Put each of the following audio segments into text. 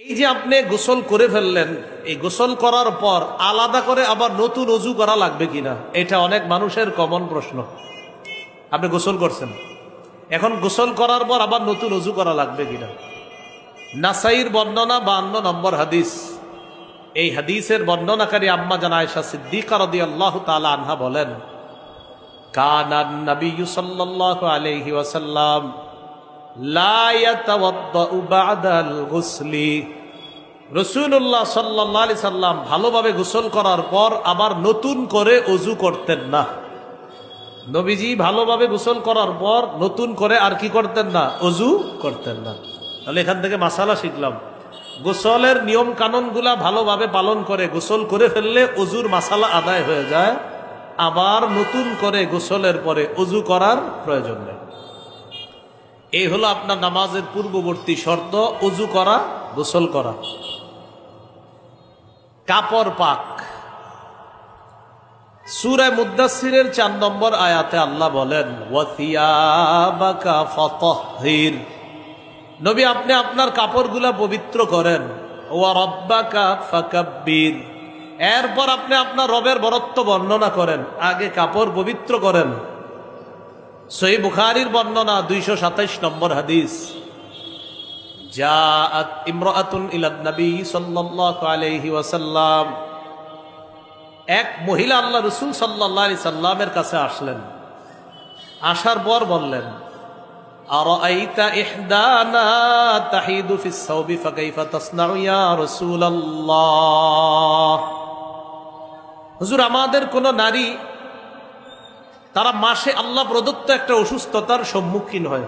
এই যে আপনি গোসল করে ফেললেন, এই গোসল করার পর আলাদা করে আবার নতুন অজু করা লাগবে কিনা? এটা অনেক মানুষের কমন প্রশ্ন। আপনি গোসল করছেন। এখন গোসল করার পর আবার নতুন অজু করা লাগবে কিনা? নাসাইর বর্ণনা বান্ন নম্বর হাদিস। এই হাদিসের বর্ণনাকারী আম্মা জানা আয়সা সিদ্দিকা রদি আল্লাহ তালা আনহা বলেন, কানান নবী সাল্লাল্লাহু আলাইহি ওয়াসাল্লাম সাল্লাম ভালোভাবে গোসল করার পর আবার নতুন করে অজু করতেন না। নবীজি ভালোভাবে গোসল করার পর নতুন করে আর কি করতেন না? অজু করতেন না। তাহলে এখান থেকে মাসালা শিখলাম। গোসলের নিয়ম কানুনগুলা ভালোভাবে পালন করে গোসল করে ফেললে অজুর মাসালা আদায় হয়ে যায়। আবার নতুন করে গোসলের পরে অজু করার প্রয়োজন নেই। এই হলো আপনার নামাজের পূর্ববর্তী শর্ত, উজু করা, গোসল করা। কাপড় পাক। সুরায় মুদাসিরের চার নম্বর আয়াতে আল্লাহ বলেন নবী, আপনি আপনার কাপড়গুলা পবিত্র করেন। এরপর আপনি আপনার রবের বরত্ব বর্ণনা করেন। আগে কাপড় পবিত্র করেন। সই বুখারির বর্ণনা দুইশো সাতাইশ নম্বর হাদিস। জাআত ইমরাতুন ইলান নবী সাল্লাল্লাহু আলাইহি ওয়াসাল্লাম। এক মহিলা আল্লাহ রসুল সাল্লাহ আলি সাল্লামের কাছে আসলেন। আসার পর বললেন আর ইহদানা তাহিদু ফিস সাওবি ফাকাইফা তাসনাউ ইয়া রাসূলুল্লাহ? হুজুর, আমাদের কোন নারী তারা মাসে আল্লাহ প্রদত্ত একটা অসুস্থতার সম্মুখীন হয়।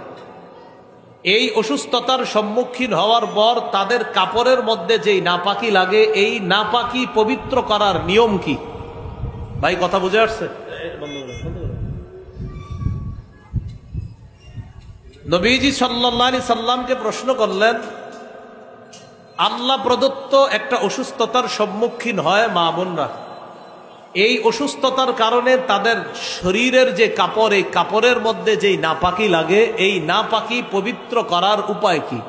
এই অসুস্থতার সম্মুখীন হওয়ার পর তাদের কাপড়ের মধ্যে যেই নাপাকি লাগে, এই নাপাকি পবিত্র করার নিয়ম কি? ভাই, কথা বুঝে আসছে? নবীজি সাল্লি সাল্লামকে প্রশ্ন করলেন, আল্লাহ প্রদত্ত একটা অসুস্থতার সম্মুখীন হয় মা বোনরা। এই অসুস্থতার কারণে তাদের শরীরের যে কাপড়, এই কাপড়ের মধ্যে যেই নাপাকি লাগে, এই নাপাকি পবিত্র করার উপায় কি?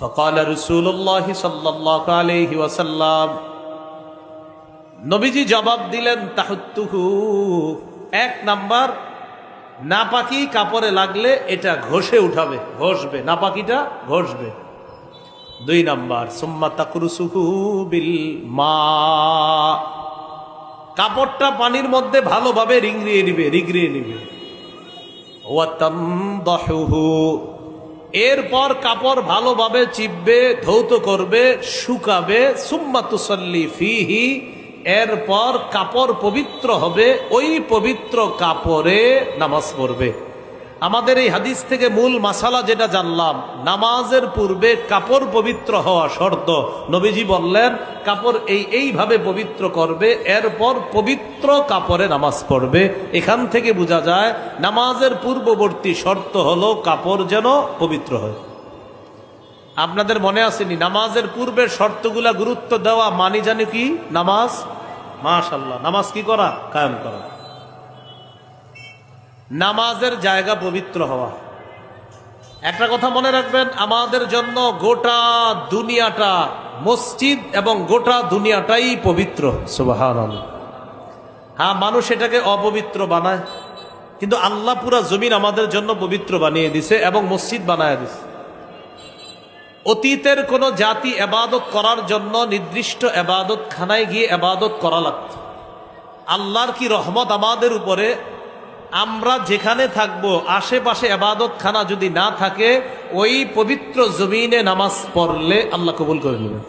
ফকাল রসুল্লাহ সাল্লাহ আলহি নবীজি জবাব দিলেন, তাহুত্তুহু। এক নাম্বার, নাপাকি কাপড়ে লাগলে এটা ঘষে উঠাবে, ঘষবে। নাপাকিটা ঘষবে। দুই নাম্বার, সুম্মা তাকরুসুহু বিল মা। কাপড়টা পানির মধ্যে ভালোভাবে রিংড়িয়ে নিবে রিগড়িয়ে নিবে। এরপর কাপড় ভালোভাবে চিপবে, ধৌত করবে, শুকাবে সুম্মাতুসল্লি ফিহি। এরপর কাপড় পবিত্র হবে, ওই পবিত্র কাপড়ে নামাজ পড়বে। আমাদের এই হাদিস থেকে মূল মাসালা যেটা জানলাম, নামাজের পূর্বে কাপড় পবিত্র হওয়া শর্ত। নবীজি বললেন, কাপড় এই এইভাবে পবিত্র করবে, এরপর পবিত্র কাপড়ে নামাজ পড়বে। এখান থেকে বোঝা যায়, নামাজের পূর্ববর্তী শর্ত হলো কাপড় যেন পবিত্র হয়। আপনাদের মনে আসেনি, নামাজের পূর্বের শর্তগুলা গুরুত্ব দেওয়া মানি জানি কি? নামাজ? মাশাল্লাহ নামাজ কি করা? কায়েম করা। নামাজের জায়গা পবিত্র হওয়া। একটা কথা মনে রাখবেন, আমাদের জন্য গোটা দুনিয়াটা মসজিদ এবং গোটা দুনিয়াটাই পবিত্র। সুবাহান হ্যাঁ মানুষ এটাকে অপবিত্র বানায়, কিন্তু আল্লাহ পুরা জমিন আমাদের জন্য পবিত্র বানিয়ে দিছে এবং মসজিদ বানায় দিছে। অতীতের কোন জাতি এবাদত করার জন্য নির্দিষ্ট এবাদত খানায় গিয়ে এবাদত করা লাগত। আল্লাহর কি রহমত আমাদের উপরে আমরা যেখানে থাকব, আশেপাশে আবাদত খানা যদি না থাকে, ওই পবিত্র জমিনে নামাজ পড়লে আল্লাহ কবুল করে নেবেন